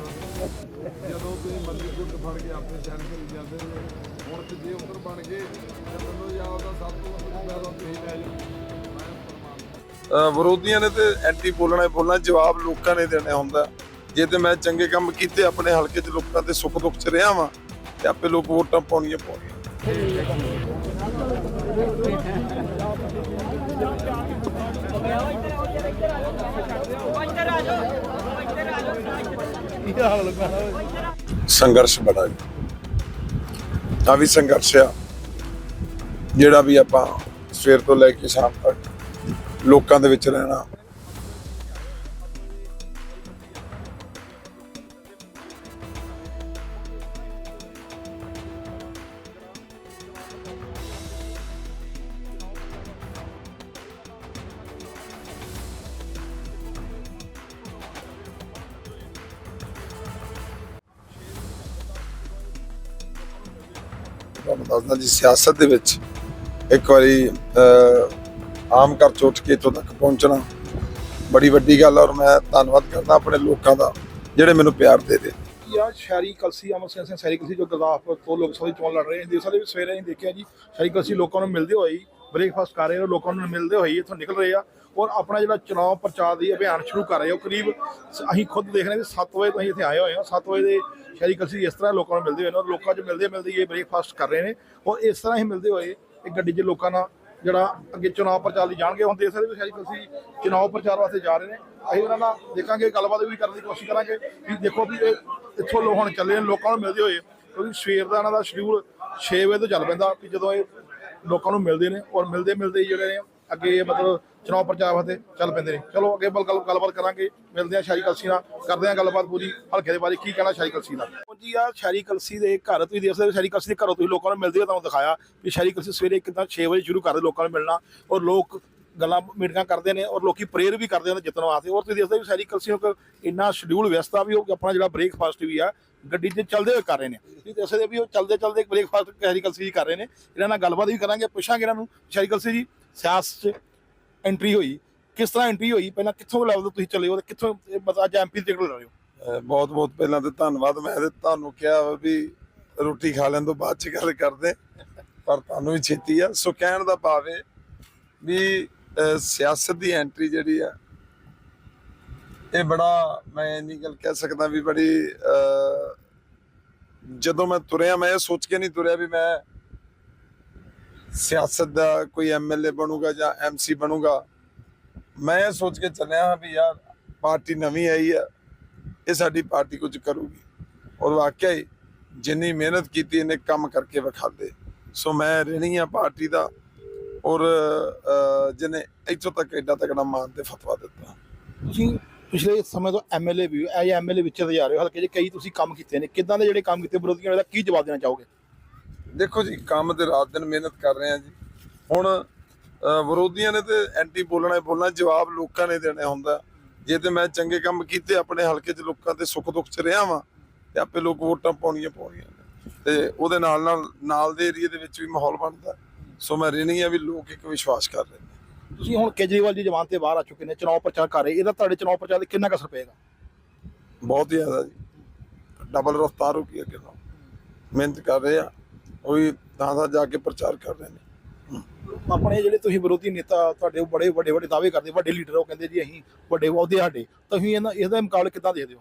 ਜਦੋਂ ਤੁਸੀਂ ਮਰਜ਼ੀ ਗੁੱਟ ਫੜ ਕੇ ਆਪਣੇ ਸੈਨ ਕਰੀ ਜਾਂਦੇ ਨੇ ਹੁਣ ਤੇ ਜੇ ਉਧਰ ਬਣ ਗਏ ਤੇ ਮੈਨੂੰ ਯਾਦ ਆ ਸਭ ਤੋਂ ਵੱਡਾ ਤੁਸੀਂ ਲੈ ਜਾਓ ਵਿਰੋਧੀਆਂ ਨੇ ਤੇ ਐਂਟੀ ਬੋਲਣਾ ਹੀ ਬੋਲਣਾ ਜਵਾਬ ਲੋਕਾਂ ਨੇ ਦੇਣਾ ਹੁੰਦਾ। ਜੇ ਤੇ ਮੈਂ ਚੰਗੇ ਕੰਮ ਕੀਤੇ, ਆਪਣੇ ਹਲਕੇ 'ਚ ਲੋਕਾਂ ਦੇ ਸੁੱਖ ਦੁੱਖ 'ਚ ਰਿਹਾ ਵਾਂ ਤੇ ਆਪੇ ਲੋਕ ਵੋਟਾਂ ਪਾਉਣੀਆਂ ਪਾਉਣੀਆਂ। ਸੰਘਰਸ਼ ਬੜਾ ਹੈ ਆ ਵੀ ਸੰਘਰਸ਼ ਆ। ਜਿਹੜਾ ਵੀ ਆਪਾਂ ਸਵੇਰ ਤੋਂ ਲੈ ਕੇ ਸ਼ਾਮ ਤੱਕ ਲੋਕਾਂ ਦੇ ਵਿੱਚ ਰਹਿਣਾ ਤੁਹਾਨੂੰ ਦੱਸਦਾ ਜੀ ਸਿਆਸਤ ਦੇ ਵਿੱਚ ਇੱਕ ਵਾਰੀ ਅਹ, ਆਮ ਘਰ ਚ ਉੱਠ ਕੇ ਇੱਥੋਂ ਤੱਕ ਪਹੁੰਚਣਾ ਬੜੀ ਵੱਡੀ ਗੱਲ ਔਰ ਮੈਂ ਧੰਨਵਾਦ ਕਰਦਾ ਆਪਣੇ ਲੋਕਾਂ ਦਾ ਜਿਹੜੇ ਮੈਨੂੰ ਪਿਆਰ ਦੇ ਦੇ ਆ ਸ਼ਹਿਰੀ ਕਲਸੀ ਅਮਰ ਸਿੰਘ ਸ਼ਹਿਰੀ ਕਲਸੀ ਜੋ ਗੁਰਦਾਸਪੁਰ ਤੋਂ ਲੋਕ ਸਭਾ ਦੀ ਚੋਣ ਲੜ ਰਹੇ ਨੇ ਦੇਖ ਸਕਦੇ ਵੀ ਸਵੇਰੇ ਹੀ ਦੇਖਿਆ ਜੀ ਸ਼ਹਿਰੀ ਕਲਸੀ ਲੋਕਾਂ ਨੂੰ ਮਿਲਦੇ ਹੋਏ ਬ੍ਰੇਕਫਾਸਟ ਕਰ ਰਹੇ ਨੇ, ਲੋਕਾਂ ਨੂੰ ਮਿਲਦੇ ਹੋਏ ਇੱਥੋਂ ਨਿਕਲ ਰਹੇ ਆ ਔਰ ਆਪਣਾ ਜਿਹੜਾ ਚੁਣਾਵ ਪ੍ਰਚਾਰ ਦੀ ਅਭਿਆਨ ਸ਼ੁਰੂ ਕਰ ਰਹੇ ਹੋ ਕਰੀਬ ਅਸੀਂ ਖੁਦ ਦੇਖ ਰਹੇ ਵੀ 7 ਵਜੇ ਤੋਂ ਅਸੀਂ ਇੱਥੇ ਆਏ ਹੋਏ ਹਾਂ। 7 ਵਜੇ ਦੇ ਸ਼ਹਿਰੀ ਕਲਸੀ ਇਸ ਤਰ੍ਹਾਂ ਲੋਕਾਂ ਨੂੰ ਮਿਲਦੇ ਹੋਏ ਨੇ ਔਰ ਲੋਕਾਂ 'ਚ ਮਿਲਦੇ ਮਿਲਦੇ ਇਹ ਬ੍ਰੇਕਫਾਸਟ ਕਰ ਰਹੇ ਨੇ ਔਰ ਇਸ ਤਰ੍ਹਾਂ ਹੀ ਮਿਲਦੇ ਹੋਏ ਇਹ ਗੱਡੀ 'ਚ ਲੋਕਾਂ ਨਾਲ ਜਿਹੜਾ ਅੱਗੇ ਚੁਣਾਵ ਪ੍ਰਚਾਰ ਲਈ ਜਾਣਗੇ, ਹੁਣ ਦੇਖ ਸਕਦੇ ਵੀ ਸ਼ਹਿਰੀ ਕਲਸੀ ਚੁਣਾਵ ਪ੍ਰਚਾਰ ਵਾਸਤੇ ਜਾ ਰਹੇ ਨੇ। ਅਸੀਂ ਉਹਨਾਂ ਨਾਲ ਦੇਖਾਂਗੇ, ਗੱਲਬਾਤ ਵੀ ਕਰਨ ਦੀ ਕੋਸ਼ਿਸ਼ ਕਰਾਂਗੇ ਵੀ ਦੇਖੋ ਵੀ ਇਹ ਇੱਥੋਂ ਲੋਕ ਹੁਣ ਚੱਲੇ ਨੇ, ਲੋਕਾਂ ਨੂੰ ਮਿਲਦੇ ਹੋਏ, ਕਿਉਂਕਿ ਸਵੇਰ ਦਾ ਇਹਨਾਂ ਦਾ ਸ਼ਡਿਊਲ 6 ਵਜੇ ਤੋਂ ਚੱਲ ਪੈਂਦਾ ਵੀ ਜਦੋਂ ਇਹ ਲੋਕਾਂ ਨੂੰ ਮਿਲਦੇ ਨੇ ਔਰ ਮਿਲਦੇ ਮਿਲਦੇ ਹੀ ਜਿਹੜੇ ਨੇ ਅੱਗੇ ਮਤਲਬ ਚੁਣਾਵ ਪ੍ਰਚਾਰ ਵਾਸਤੇ ਚੱਲ ਪੈਂਦੇ ਨੇ। ਚਲੋ ਅੱਗੇ ਬਲ ਗੱਲ- ਗੱਲਬਾਤ ਕਰਾਂਗੇ, ਮਿਲਦੇ ਆ ਸ਼ਾਰੀ ਕਲਸੀ ਨਾਲ, ਕਰਦੇ ਆ ਗੱਲਬਾਤ ਪੂਰੀ ਹਲਕੇ ਦੇ ਬਾਰੇ, ਕੀ ਕਹਿਣਾ ਸ਼ਾਰੀ ਕਲਸੀ ਦਾ? ਜੀ ਆ ਸ਼ਾਰੀ ਕਲਸੀ ਦੇ ਘਰ ਤੁਸੀਂ ਦੇਖ ਸਕਦੇ ਹੋ ਸ਼ਾਰੀ ਕਲਸੀ ਦੇ ਘਰੋਂ ਤੁਸੀਂ ਲੋਕਾਂ ਨੂੰ ਮਿਲਦੇ ਹੋ, ਤੁਹਾਨੂੰ ਦਿਖਾਇਆ ਵੀ ਸ਼ਾਰੀ ਕਲਸੀ ਸਵੇਰੇ ਕਿਦਾਂ 6 ਵਜੇ ਸ਼ੁਰੂ ਕਰਦੇ ਲੋਕਾਂ ਨੂੰ ਮਿਲਣਾ ਔਰ ਲੋਕ ਗੱਲਾਂ ਮੀਟਿੰਗਾਂ ਕਰਦੇ ਨੇ ਔਰ ਲੋਕੀ ਪ੍ਰੇਅਰ ਵੀ ਕਰਦੇ ਨੇ ਜਿੱਤਣ ਵਾਸਤੇ। ਔਰ ਤੁਸੀਂ ਦੇਖਦੇ ਵੀ ਸ਼ਾਰੀ ਕਲਸੀ ਨੂੰ ਇੰਨਾ ਸ਼ਡਿਊਲ ਵਿਅਸਤਾ ਵੀ ਉਹ ਆਪਣਾ ਜਿਹੜਾ ਬ੍ਰੇਕਫਾਸਟ ਵੀ ਆ, ਗੱਡੀ 'ਚ ਚੱਲਦੇ ਹੋਏ ਕਰ ਰਹੇ ਨੇ। ਤੁਸੀਂ ਦੱਸ ਸਕਦੇ ਵੀ ਉਹ ਚੱਲਦੇ ਚੱਲਦੇ ਬ੍ਰੇਕਫਾਸਟ ਸ਼ਾਰੀ ਕਲਸੀ ਜੀ ਕਰ ਰਹੇ ਨੇ। ਇਹਨਾਂ ਨਾਲ ਗੱਲਬਾਤ ਵੀ ਕਰਾਂਗੇ, ਪੁੱਛਾਂਗੇ ਇਹਨਾਂ ਨੂੰ ਸ਼ਾਰੀ ਕਲਸੀ ਜੀ ਸਿਆਸਤ 'ਚ ਐਂਟਰੀ ਹੋਈ, ਕਿਸ ਤਰ੍ਹਾਂ ਐਂਟਰੀ ਹੋਈ, ਪਹਿਲਾਂ ਕਿੱਥੋਂ ਲੈਵਲ ਤੋਂ ਤੁਸੀਂ ਚੱਲੇ ਹੋ ਤੇ ਕਿੱਥੋਂ ਮਤਲਬ ਅੱਜ ਐਮਪੀ ਦੀ ਟਿਕਟ ਲੈ ਰਹੇ ਹੋ? ਬਹੁਤ ਬਹੁਤ ਪਹਿਲਾਂ ਤੇ ਧੰਨਵਾਦ, ਮੈਂ ਤੇ ਤੁਹਾਨੂੰ ਕਿਹਾ ਵੀ ਰੋਟੀ ਖਾ ਲੈਣ ਤੋਂ ਬਾਅਦ ਚ ਗੱਲ ਕਰਦੇ, ਪਰ ਤੁਹਾਨੂੰ ਵੀ ਛੇਤੀ ਆ। ਸੋ ਕਹਿਣ ਦਾ ਭਾਵ ਹੈ ਵੀ ਸਿਆਸਤ ਦੀ ਐਂਟਰੀ ਜਿਹੜੀ ਆ, ਇਹ ਬੜਾ ਮੈਂ ਇੰਨੀ ਗੱਲ ਕਹਿ ਸਕਦਾ ਵੀ ਬੜੀ ਜਦੋਂ ਮੈਂ ਤੁਰਿਆ, ਮੈਂ ਇਹ ਸੋਚ ਕੇ ਨਹੀਂ ਤੁਰਿਆ ਵੀ ਮੈਂ ਸਿਆਸਤ ਦਾ ਕੋਈ ਐਮਐਲਏ ਬਣੂਗਾ ਜਾਂ ਐਮਸੀ ਬਣੂਗਾ। ਮੈਂ ਇਹ ਸੋਚ ਕੇ ਚੱਲਿਆ ਹਾਂ ਵੀ ਯਾਰ, ਪਾਰਟੀ ਨਵੀਂ ਆਈ ਆ, ਇਹ ਸਾਡੀ ਪਾਰਟੀ ਕੁਝ ਕਰੂਗੀ। ਔਰ ਵਾਕਿਆ ਹੀ ਜਿੰਨੀ ਮਿਹਨਤ ਕੀਤੀ, ਇਹਨੇ ਕੰਮ ਕਰਕੇ ਵਿਖਾਦੇ। ਸੋ ਮੈਂ ਰਹਿਣੀ ਆ ਪਾਰਟੀ ਦਾ। ਔਰ ਜਿਹਨੇ ਇੱਥੋਂ ਤੱਕ ਐਡਾ ਤਕੜਾ ਮਾਨ ਤੇ ਫਤਵਾ ਦਿੱਤਾ। ਤੁਸੀਂ ਪਿਛਲੇ ਸਮੇਂ ਤੋਂ ਐਮਐਲਏ ਵੀ ਐ ਐਮਐਲਏ ਵਿੱਚ ਜਾ ਰਹੇ ਹੋ ਹਲਕੇ 'ਚ ਕਈ ਤੁਸੀਂ ਕੰਮ ਕੀਤੇ ਨੇ ਕਿੱਦਾਂ ਦੇ ਜਿਹੜੇ ਕੰਮ ਕੀਤੇ ਵਿਰੋਧੀਆਂ ਦਾ ਕੀ ਜਵਾਬ ਦੇਣਾ ਚਾਹੋਗੇ? ਦੇਖੋ ਜੀ ਕੰਮ ਤੇ ਰਾਤ ਦਿਨ ਮਿਹਨਤ ਕਰ ਰਹੇ ਆ ਜੀ। ਹੁਣ ਵਿਰੋਧੀਆਂ ਨੇ ਤੇ ਐਂਟੀ ਬੋਲਣਾ ਹੀ ਬੋਲਣਾ ਜਵਾਬ ਲੋਕਾਂ ਨੇ ਦੇਣਾ ਹੁੰਦਾ। ਜੇ ਤੇ ਮੈਂ ਚੰਗੇ ਕੰਮ ਕੀਤੇ ਆਪਣੇ ਹਲਕੇ 'ਚ ਲੋਕਾਂ ਦੇ ਸੁੱਖ ਦੁੱਖ 'ਚ ਰਿਹਾ ਵਾਂ ਤੇ ਆਪੇ ਲੋਕ ਵੋਟਾਂ ਪਾਉਣੀਆਂ ਪਾਉਣੀਆਂ। ਤੇ ਉਹਦੇ ਨਾਲ ਨਾਲ ਨਾਲ ਦੇ ਏਰੀਏ ਦੇ ਵਿੱਚ ਵੀ ਮਾਹੌਲ ਬਣਦਾ। ਸੋ ਮੈਂ ਰਹਿਣੀ ਆ ਵੀ ਲੋਕ ਇੱਕ ਵਿਸ਼ਵਾਸ ਕਰ ਰਹੇ ਨੇ। ਤੁਸੀਂ ਹੁਣ ਕੇਜਰੀਵਾਲ ਦੀ ਜ਼ਬਾਨ ਤੇ ਬਾਹਰ ਆ ਚੁੱਕੇ ਨੇ ਚੁਣਾਵ ਪ੍ਰਚਾਰ ਕਰ ਰਹੇ ਇਹਦਾ ਤੁਹਾਡੇ ਚੁਣਾਵ ਪ੍ਰਚਾਰ ਤੇ ਕਿੰਨਾ ਕੁ ਅਸਰ ਪਏਗਾ? ਬਹੁਤ ਜ਼ਿਆਦਾ ਜੀ। ਡਬਲ ਰਫਤਾਰ ਹੋ ਗਈ ਅੱਗੇ ਨਾਲੋਂ। ਮਿਹਨਤ ਕਰ ਰਹੇ ਆ ਉਹ ਵੀ ਥਾਂ ਥਾਂ ਜਾ ਕੇ ਪ੍ਰਚਾਰ ਕਰ ਰਹੇ ਨੇ। ਆਪਣੇ ਜਿਹੜੇ ਤੁਸੀਂ ਵਿਰੋਧੀ ਨੇਤਾ ਤੁਹਾਡੇ ਬੜੇ ਵੱਡੇ ਵੱਡੇ ਦਾਅਵੇ ਕਰਦੇ ਵੱਡੇ ਲੀਡਰ ਉਹ ਕਹਿੰਦੇ ਜੀ ਅਸੀਂ ਵੱਡੇ ਅਹੁਦੇ ਸਾਡੇ। ਤੁਸੀਂ ਇਹਨਾਂ ਇਹਦਾ ਮੁਕਾਬਲਾ ਕਿੱਦਾਂ ਦੇਖਦੇ ਹੋ?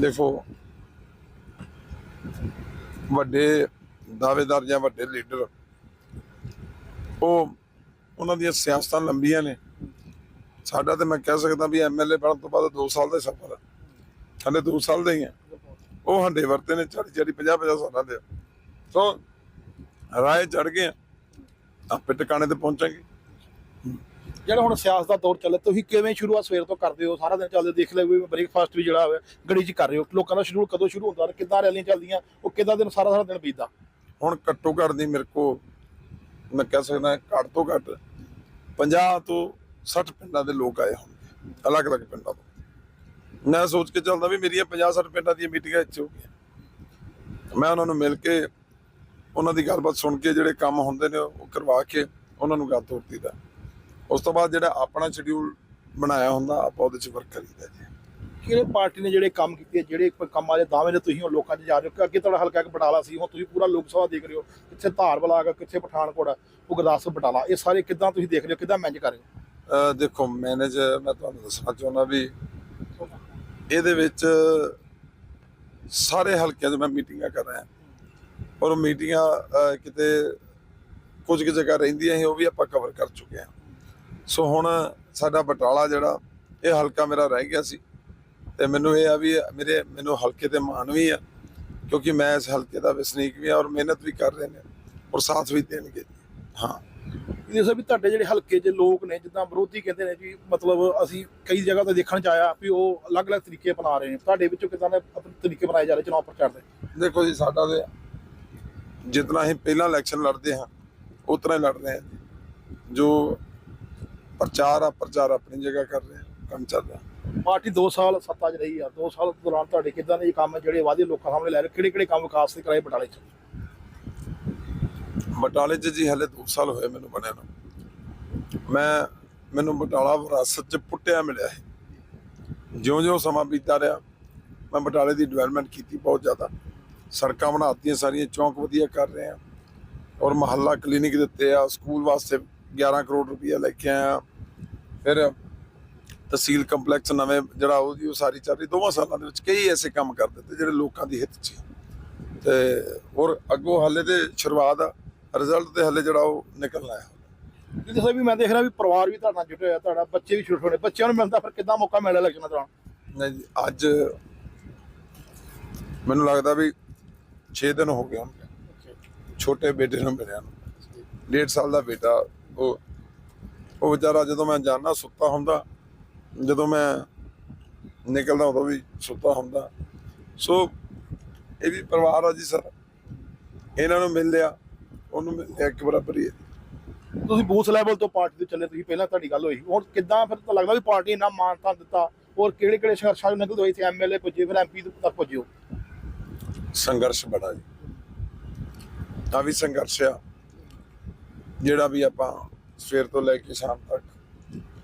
ਦੇਖੋ ਵੱਡੇ ਦਾਅਵੇਦਾਰ ਜਾਂ ਵੱਡੇ ਲੀਡਰ, ਉਹ ਉਹਨਾਂ ਦੀਆਂ ਸਿਆਸਤਾਂ ਲੰਬੀਆਂ ਨੇ। ਸਾਡਾ ਤੇ ਮੈਂ ਕਹਿ ਸਕਦਾ ਵੀ ਐਮਐਲਏ ਬਣਨ ਤੋਂ ਬਾਅਦ 2 ਸਾਲ ਦਾ ਸਫ਼ਰ ਹੈ ਹਲੇ 2 ਸਾਲ ਦੇ ਹੀ ਆ। ਉਹ ਹੰਡੇ ਵਰਤੇ ਨੇ 40 40 50 50 ਸਾਲਾਂ ਦੇ ਸੋ ਰਾਏ ਚੜ ਗਏ ਆਪੇ ਟਿਕਾਣੇ ਤੇ ਪਹੁੰਚਾਂਗੇ। ਜਿਹੜਾ ਹੁਣ ਸਿਆਸਤ ਦਾ ਦੌਰ ਚੱਲੇ ਤੁਸੀਂ ਕਿਵੇਂ ਸ਼ੁਰੂਆਤ ਸਵੇਰ ਤੋਂ ਕਰਦੇ ਹੋ? ਸਾਰਾ ਦਿਨ ਚੱਲਦੇ ਦੇਖ ਲੈ ਵੀ ਬ੍ਰੇਕਫਾਸਟ ਵੀ ਜਿਹੜਾ ਹੋਵੇ ਗੜੀ 'ਚ ਕਰ ਰਹੇ ਹੋ। ਲੋਕਾਂ ਦਾ ਸ਼ਡਿਊਲ ਕਦੋਂ ਸ਼ੁਰੂ ਹੁੰਦਾ ਕਿੱਦਾਂ ਰੈਲੀਆਂ ਚੱਲਦੀਆਂ, ਉਹ ਕਿੱਦਾਂ ਦਿਨ ਸਾਰਾ ਸਾਰਾ ਦਿਨ ਬੀਤਦਾ? ਹੁਣ ਘੱਟੋ ਘੱਟ ਦੀ ਮੇਰੇ ਕੋ ਮੈਂ ਕਹਿ ਸਕਦਾ ਘੱਟ ਤੋਂ ਘੱਟ 50 ਤੋਂ 60 ਪਿੰਡਾਂ ਦੇ ਲੋਕ ਆਏ ਹੋਣਗੇ, ਅਲੱਗ-ਅਲੱਗ ਪਿੰਡਾਂ ਤੋਂ। ਮੈਂ ਸੋਚ ਕੇ ਚੱਲਦਾ ਵੀ ਮੇਰੀਆਂ 50 60 ਪਿੰਡਾਂ ਦੀਆਂ ਮੀਟਿੰਗਾਂ ਇੱਥੇ ਹੋ ਗਈਆਂ। ਮੈਂ ਉਹਨਾਂ ਨੂੰ ਮਿਲ ਕੇ ਉਹਨਾਂ ਦੀ ਗੱਲਬਾਤ ਸੁਣ ਕੇ ਜਿਹੜੇ ਕੰਮ ਹੁੰਦੇ ਨੇ ਉਹ ਕਰਵਾ ਕੇ ਉਹਨਾਂ ਨੂੰ ਗੱਲ ਤੋਰ ਦਾ। ਉਸ ਤੋਂ ਬਾਅਦ ਜਿਹੜਾ ਆਪਣਾ ਸ਼ਡਿਊਲ ਬਣਾਇਆ ਹੁੰਦਾ, ਆਪਾਂ ਉਹਦੇ 'ਚ ਵਰਕ ਕਰੀਦਾ ਜੀ। ਕਿਹੜੇ ਪਾਰਟੀ ਨੇ ਜਿਹੜੇ ਕੰਮ ਕੀਤੇ ਜਿਹੜੇ ਕੰਮਾਂ ਦੇ ਦਾਅਵੇ ਨੇ ਤੁਸੀਂ ਉਹ ਲੋਕਾਂ 'ਚ ਜਾ ਰਹੇ ਹੋ? ਕਿ ਅੱਗੇ ਤੁਹਾਡਾ ਹਲਕਾ ਇੱਕ ਬਟਾਲਾ ਸੀ ਹੁਣ ਤੁਸੀਂ ਪੂਰਾ ਲੋਕ ਸਭਾ ਦੇਖ ਰਹੇ ਹੋ ਕਿੱਥੇ ਧਾਰਵਾਲ ਆ ਗਿਆ ਕਿੱਥੇ ਪਠਾਨਕੋਟ ਆ, ਉਹ ਗੁਰਦਾਸਪੁਰ ਬਟਾਲਾ ਇਹ ਸਾਰੇ ਕਿੱਦਾਂ ਤੁਸੀਂ ਦੇਖ ਰਹੇ ਹੋ ਕਿੱਦਾਂ ਮੈਨੇਜ ਕਰ ਰਹੇ ਹੋ? ਦੇਖੋ ਮੈਨੇਜ ਮੈਂ ਤੁਹਾਨੂੰ ਦੱਸਣਾ ਚਾਹੁੰਦਾ ਵੀ ਇਹਦੇ ਵਿੱਚ ਸਾਰੇ ਹਲਕਿਆਂ 'ਚ ਮੈਂ ਮੀਟਿੰਗਾਂ ਕਰ ਰਿਹਾ। ਔਰ ਉਹ ਮੀਟਿੰਗਾਂ ਕਿਤੇ ਕੁਝ ਕੁ ਜਗ੍ਹਾ ਰਹਿੰਦੀਆਂ ਸੀ ਉਹ ਵੀ ਆਪਾਂ ਕਵਰ ਕਰ ਚੁੱਕੇ ਹਾਂ। ਸੋ ਹੁਣ ਸਾਡਾ ਬਟਾਲਾ ਜਿਹੜਾ ਇਹ ਹਲਕਾ ਮੇਰਾ ਰਹਿ ਗਿਆ ਸੀ। ਤੇ ਮੈਨੂੰ ਇਹ ਆ ਵੀ ਮੇਰੇ ਮੈਨੂੰ ਹਲਕੇ ਤੇ ਮਾਣ ਵੀ ਆ ਕਿਉਂਕਿ ਮੈਂ ਇਸ ਹਲਕੇ ਦਾ ਵਸਨੀਕ ਵੀ ਆ ਔਰ ਮਿਹਨਤ ਵੀ ਕਰ ਰਹੇ ਨੇ ਔਰ ਸਾਥ ਵੀ ਦੇਣਗੇ। ਹਾਂ। ਇਹ ਦੱਸੋ ਵੀ ਤੁਹਾਡੇ ਜਿਹੜੇ ਹਲਕੇ 'ਚ ਲੋਕ ਨੇ ਜਿੱਦਾਂ ਵਿਰੋਧੀ ਕਹਿੰਦੇ ਨੇ ਜੀ ਮਤਲਬ ਅਸੀਂ ਕਈ ਜਗ੍ਹਾ ਤੇ ਦੇਖਣ 'ਚ ਆਇਆ ਵੀ ਉਹ ਅਲੱਗ-ਅਲੱਗ ਤਰੀਕੇ ਅਪਣਾ ਰਹੇ ਨੇ। ਤੁਹਾਡੇ ਵਿੱਚੋਂ ਕਿਦਾਂ ਦੇ ਆਪਣੇ ਤਰੀਕੇ ਬਣਾਏ ਜਾ ਰਹੇ ਚੁਣਾਵ ਪ੍ਰਚਾਰ ਦੇ? ਦੇਖੋ ਜੀ ਸਾਡਾ ਤੇ ਜਿਤਨਾ ਅਸੀਂ ਪਹਿਲਾਂ ਇਲੈਕਸ਼ਨ ਲੜਦੇ ਹਾਂ ਉਤਨਾ ਹੀ ਲੜ ਰਹੇ ਹਾਂ। ਜੀ। ਜੋ ਪ੍ਰਚਾਰ ਆ ਪ੍ਰਚਾਰ ਆਪਣੀ ਜਗ੍ਹਾ ਕਰ ਰਹੇ ਕੰਮ ਚੱਲ ਰਿਹਾ। ਪਾਰਟੀ 2 ਸਾਲ ਸੱਤਾ 'ਚ ਰਹੀ ਆ। 2 ਸਾਲ ਦੌਰਾਨ ਤੁਹਾਡੇ ਕਿਦਾਂ ਦੇ ਕੰਮ ਜਿਹੜੇ ਵਾਅਦੇ ਲੋਕਾਂ ਸਾਹਮਣੇ ਲੈ ਰਹੇ? ਕਿਹੜੇ ਕਿਹੜੇ ਕੰਮ ਵਿਕਾਸ ਦੇ ਕਰਾਏ ਬਟਾਲੇ 'ਚ? ਬਟਾਲੇ 'ਚ ਜੀ ਹਲੇ 2 ਸਾਲ ਹੋਏ ਮੈਨੂੰ ਬਣਿਆ ਨੂੰ। ਮੈਂ ਮੈਨੂੰ ਬਟਾਲਾ ਵਿਰਾਸਤ 'ਚ ਪੁੱਟਿਆ ਮਿਲਿਆ ਹੈ ਜਿਉਂ-ਜਿਉਂ ਸਮਾਂ ਬੀਤਦਾ ਰਿਹਾ ਮੈਂ ਬਟਾਲੇ ਦੀ ਡਿਵੈਲਪਮੈਂਟ ਕੀਤੀ ਬਹੁਤ ਜ਼ਿਆਦਾ। ਸੜਕਾਂ ਬਣਾਤੀਆਂ ਸਾਰੀਆਂ ਚੌਂਕ ਵਧੀਆ ਕਰ ਰਹੇ ਆ। ਔਰ ਮਹੱਲਾ ਕਲੀਨਿਕ ਦਿੱਤੇ ਆ ਸਕੂਲ ਵਾਸਤੇ 11 ਕਰੋੜ ਰੁਪਈਆ ਲੈ ਕੇ ਆਇਆ। ਫਿਰ ਤਹਿਸੀਲ ਕੰਪਲੈਕਸ ਨਵੇਂ ਜਿਹੜਾ ਉਹਦੀ ਉਸਾਰੀ ਚੱਲ ਰਹੀ ਦੋਵਾਂ ਸਾਲਾਂ ਦੇ ਵਿੱਚ ਕਈ ਐਸੇ ਕੰਮ ਕਰ ਦਿੱਤੇ ਜਿਹੜੇ ਲੋਕਾਂ ਦੀ ਹਿੱਤ 'ਚ। ਤੇ ਔਰ ਅੱਗੋਂ ਹਾਲੇ ਤੇ ਸ਼ੁਰੂਆਤ ਆ ਰਿਜ਼ਲਟ ਤੇ ਹਲੇ ਜਿਹੜਾ ਉਹ ਨਿਕਲਣਾ ਹੈ ਇਹ ਦੱਸੋ ਵੀ ਮੈਂ ਦੇਖ ਰਿਹਾ ਵੀ ਪਰਿਵਾਰ ਵੀ ਤੁਹਾਡਾ ਨਾਲ ਜੁਟਿਆ ਹੋਇਆ ਤੁਹਾਡਾ ਬੱਚੇ ਵੀ ਛੋਟੇ ਛੋਟੇ ਬੱਚਿਆਂ ਨੂੰ ਮਿਲਦਾ ਫਿਰ ਕਿੱਦਾਂ ਮੌਕਾ ਮਿਲਿਆ ਇਲੈਕਸ਼ਨਾਂ ਦੌਰਾਨ ਨਹੀਂ ਜੀ, ਅੱਜ ਮੈਨੂੰ ਲੱਗਦਾ ਵੀ 6 ਦਿਨ ਹੋ ਗਏ ਹੋਣਗੇ ਛੋਟੇ ਬੇਟੇ ਨੂੰ ਮਿਲਿਆ ਨੂੰ। ਡੇਢ ਸਾਲ ਦਾ ਬੇਟਾ ਉਹ ਉਹ ਵਿਚਾਰਾ ਜਦੋਂ ਮੈਂ ਜਾਣਾ ਸੁੱਤਾ ਹੁੰਦਾ ਜਦੋਂ ਮੈਂ ਨਿਕਲਦਾ ਉਦੋਂ ਵੀ ਸੁੱਤਾ ਹੁੰਦਾ। ਸੋ ਇਹ ਵੀ ਪਰਿਵਾਰ ਆ ਜੀ ਸਰ। ਇਹਨਾਂ ਨੂੰ ਮਿਲ ਲਿਆ ਉਹਨੂੰ ਮਿਲ ਲਿਆ ਇੱਕ ਬਰਾਬਰ ਹੀ। ਹੈ ਤੁਸੀਂ ਬੂਥ ਲੈਵਲ ਤੋਂ ਪਾਰਟੀ ਤੇ ਚੱਲੇ ਤੁਸੀਂ ਪਹਿਲਾਂ ਤੁਹਾਡੀ ਗੱਲ ਹੋਈ। ਹੁਣ ਕਿੱਦਾਂ ਫਿਰ ਤਾਂ ਲੱਗਦਾ ਵੀ ਪਾਰਟੀ ਇੰਨਾ ਮਾਨਤਾ ਦਿੱਤਾ ਔਰ ਕਿਹੜੇ ਕਿਹੜੇ ਸੰਘਰਸ਼ਾਂ ਚੋਂ ਨਿਕਲਦੇ ਹੋਏ ਸੀ ਐਮਐਲਏ ਪੁੱਜੇ ਫਿਰ ਐਮਪੀ ਤੱਕ ਪੁੱਜੇ ਹੋ ਸੰਘਰਸ਼ ਬੜਾ ਜੀ। ਆ ਵੀ ਸੰਘਰਸ਼ ਆ ਜਿਹੜਾ ਵੀ ਆਪਾਂ ਸਵੇਰ ਤੋਂ ਲੈ ਕੇ ਸ਼ਾਮ ਤੱਕ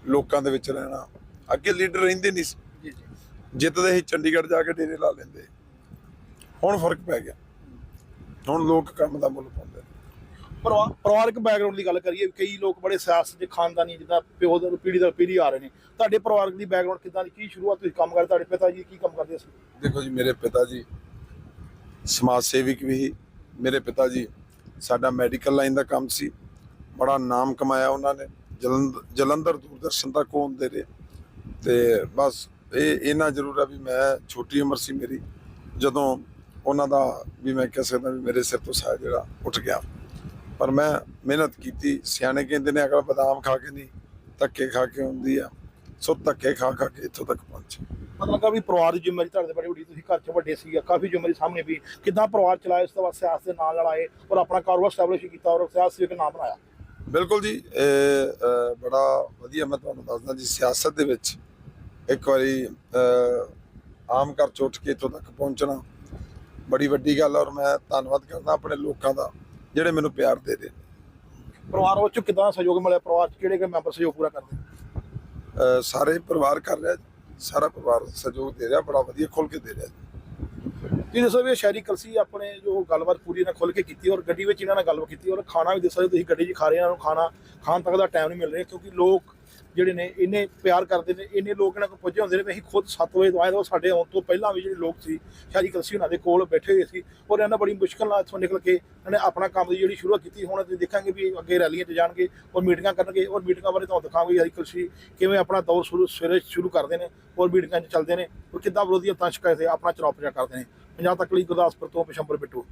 ਲੋਕਾਂ ਦੇ ਵਿੱਚ ਰਹਿਣਾ ਅੱਗੇ ਲੀਡਰ ਰਹਿੰਦੇ ਨਹੀਂ ਸੀ। ਜਿੱਤਦੇ ਹੀ ਚੰਡੀਗੜ੍ਹ ਜਾ ਕੇ ਡੇਰੇ ਲਾ ਲੈਂਦੇ। ਹੁਣ ਫ਼ਰਕ ਪੈ ਗਿਆ। ਹੁਣ ਲੋਕ ਕੰਮ ਦਾ ਮੁੱਲ ਪਾਉਂਦੇ ਪਰਿਵਾਰਕ ਬੈਕਗ੍ਰਾਉਂਡ ਦੀ ਗੱਲ ਕਰੀਏ ਕਈ ਲੋਕ ਬੜੇ ਸਿਆਸਤ ਦੇ ਖਾਨਦਾਨੀ ਜਿੱਦਾਂ ਪਿਓ ਦਾ ਪੀੜੀ ਦਾ ਪੀੜੀ ਆ ਰਹੇ ਨੇ। ਤੁਹਾਡੇ ਪਰਿਵਾਰਕ ਦੀ ਬੈਕਗ੍ਰਾਉਂਡ ਕਿੱਦਾਂ ਦੀ? ਕੀ ਸ਼ੁਰੂਆਤ ਤੁਸੀਂ ਕੰਮ ਕਰਦੇ ਤੁਹਾਡੇ ਪਿਤਾ ਜੀ ਕੀ ਕੰਮ ਕਰਦੇ ਸੀ? ਦੇਖੋ ਜੀ ਮੇਰੇ ਪਿਤਾ ਜੀ ਸਮਾਜ ਸੇਵਕ ਵੀ ਸੀ। ਮੇਰੇ ਪਿਤਾ ਜੀ ਸਾਡਾ ਮੈਡੀਕਲ ਲਾਈਨ ਦਾ ਕੰਮ ਸੀ। ਬੜਾ ਨਾਮ ਕਮਾਇਆ ਉਹਨਾਂ ਨੇ। ਜਲੰਧਰ ਜਲੰਧਰ ਦੂਰਦਰਸ਼ਨ ਤੱਕ ਉਹ ਹੁੰਦੇ ਰਹੇ। ਤੇ ਬਸ ਇਹ ਇਹਨਾਂ ਜ਼ਰੂਰ ਆ ਵੀ ਮੈਂ ਛੋਟੀ ਉਮਰ ਸੀ ਮੇਰੀ ਜਦੋਂ ਉਹਨਾਂ ਦਾ ਵੀ ਮੈਂ ਕਹਿ ਸਕਦਾ ਵੀ ਮੇਰੇ ਸਿਰ ਤੋਂ ਸਾਇਆ ਜਿਹੜਾ ਉੱਠ ਗਿਆ। ਪਰ ਮੈਂ ਮਿਹਨਤ ਕੀਤੀ ਸਿਆਣੇ ਕਹਿੰਦੇ ਨੇ ਅਗਰ ਬਦਾਮ ਖਾ ਕੇ ਨਹੀਂ ਧੱਕੇ ਖਾ ਕੇ ਹੁੰਦੀ ਆ। ਸੋ ਧੱਕੇ ਖਾ ਖਾ ਕੇ ਇੱਥੋਂ ਤੱਕ ਪਹੁੰਚੇ। ਮਤਲਬ ਵੀ ਪਰਿਵਾਰ ਦੀ ਜ਼ਿੰਮੇਵਾਰੀ ਤੁਹਾਡੇ ਤੇ ਬੜੀ ਵੱਡੀ ਤੁਸੀਂ ਘਰ 'ਚ ਵੱਡੇ ਸੀਗਾ ਕਾਫੀ ਜ਼ਿੰਮੇਵਾਰੀ ਸਾਹਮਣੇ ਵੀ ਕਿੱਦਾਂ ਪਰਿਵਾਰ ਚਲਾਇਆ ਇਸ ਤੋਂ ਬਾਅਦ ਸਿਆਸਤ ਦੇ ਨਾਲ ਆਏ ਔਰ ਆਪਣਾ ਕਾਰੋਬਾਰ ਸਟੈਬਲਿਸ਼ ਕੀਤਾ ਔਰ ਸਿਆਸਤ ਇੱਕ ਨਾਮ ਬਣਾਇਆ? ਬਿਲਕੁਲ ਜੀ ਬੜਾ ਵਧੀਆ ਮੈਂ ਤੁਹਾਨੂੰ ਦੱਸਦਾ ਜੀ ਸਿਆਸਤ ਦੇ ਵਿੱਚ ਇੱਕ ਵਾਰੀ ਆਮ ਘਰ ਚ ਉੱਠ ਕੇ ਇੱਥੋਂ ਤੱਕ ਪਹੁੰਚਣਾ ਬੜੀ ਵੱਡੀ ਗੱਲ ਔਰ ਮੈਂ ਧੰਨਵਾਦ ਕਰਦਾ ਆਪਣੇ ਲੋਕਾਂ ਦਾ ਜਿਹੜੇ ਮੈਨੂੰ ਪਿਆਰ ਦੇ ਰਹੇ। ਪਰਿਵਾਰ ਵਿੱਚ ਕਿੱਦਾਂ ਸਹਿਯੋਗ ਮਿਲਿਆ ਪਰਿਵਾਰ 'ਚ ਕਿਹੜੇ ਕਿਹੜੇ ਮੈਂਬਰ ਸਹਿਯੋਗ ਪੂਰਾ ਕਰਦੇ ਸਾਰੇ ਪਰਿਵਾਰ ਕਰ ਰਿਹਾ। ਸਾਰਾ ਪਰਿਵਾਰ ਸਹਿਯੋਗ ਦੇ ਰਿਹਾ ਬੜਾ ਵਧੀਆ ਖੁੱਲ ਕੇ ਦੇ ਰਿਹਾ ਜੀ। ਦੱਸੋ ਵੀ ਸ਼ਹਿਰੀ ਕਲਸੀ ਆਪਣੇ ਜੋ ਗੱਲਬਾਤ ਪੂਰੀ ਨਾਲ ਖੁੱਲ ਕੇ ਕੀਤੀ ਔਰ ਗੱਡੀ ਵਿੱਚ ਇਹਨਾਂ ਨਾਲ ਗੱਲਬਾਤ ਕੀਤੀ ਔਰ ਖਾਣਾ ਵੀ ਦੱਸੋ ਤੁਸੀਂ ਗੱਡੀ 'ਚ ਖਾ ਰਹੇ ਇਹਨਾਂ ਨੂੰ ਖਾਣਾ ਖਾਣ ਤੱਕ ਦਾ ਟਾਈਮ ਨਹੀਂ ਮਿਲ ਰਿਹਾ ਕਿਉਂਕਿ ਲੋਕ ਜਿਹੜੇ ਨੇ, ਇੰਨੇ ਪਿਆਰ ਕਰਦੇ ਨੇ, ਇੰਨੇ ਲੋਕ ਇਹਨਾਂ ਕੋਲ ਪੁੱਜੇ ਹੁੰਦੇ ਨੇ ਵੀ ਅਸੀਂ ਖੁਦ 7 ਵਜੇ ਤੋਂ ਆਏ ਤਾਂ ਉਹ ਸਾਡੇ ਆਉਣ ਤੋਂ ਪਹਿਲਾਂ ਵੀ ਜਿਹੜੇ ਲੋਕ ਸੀ ਸ਼ਹਿਰੀ ਕਲਸੀ ਉਹਨਾਂ ਦੇ ਕੋਲ ਬੈਠੇ ਹੋਏ ਸੀ। ਔਰ ਇਹਨਾਂ ਬੜੀ ਮੁਸ਼ਕਲ ਨਾਲ ਇੱਥੋਂ ਨਿਕਲ ਕੇ ਇਹਨਾਂ ਨੇ ਆਪਣਾ ਕੰਮ ਦੀ ਜਿਹੜੀ ਸ਼ੁਰੂਆਤ ਕੀਤੀ, ਹੁਣ ਅਸੀਂ ਦੇਖਾਂਗੇ ਵੀ ਅੱਗੇ ਰੈਲੀਆਂ 'ਚ ਜਾਣਗੇ ਔਰ ਮੀਟਿੰਗਾਂ ਕਰਨਗੇ। ਔਰ ਮੀਟਿੰਗਾਂ ਬਾਰੇ ਤੁਹਾਨੂੰ ਦਿਖਾਵਾਂਗੇ ਸ਼ਹਿਰੀ ਕਲਸੀ ਕਿਵੇਂ ਆਪਣਾ ਦੌਰ ਸ਼ੁਰੂ, ਸਵੇਰੇ ਸ਼ੁਰੂ ਕਰਦੇ ਨੇ ਔਰ ਮੀਟਿੰਗਾਂ 'ਚ ਚੱਲਦੇ ਨੇ ਔਰ ਕਿੱਦਾਂ ਵਿਰੋਧੀਆਂ ਤੰਸ਼ ਕਰਦੇ ਆਪਣਾ ਚੁਣਾਵ ਪ੍ਰਚਾਰ ਕਰਦੇ ਨੇ। ਪੰਜਾਬ ਤੱਕ ਲਈ ਗੁਰਦਾਸਪੁਰ ਤੋਂ ਪਿਸ਼ੰਬਰ ਬਿੱਟੂ।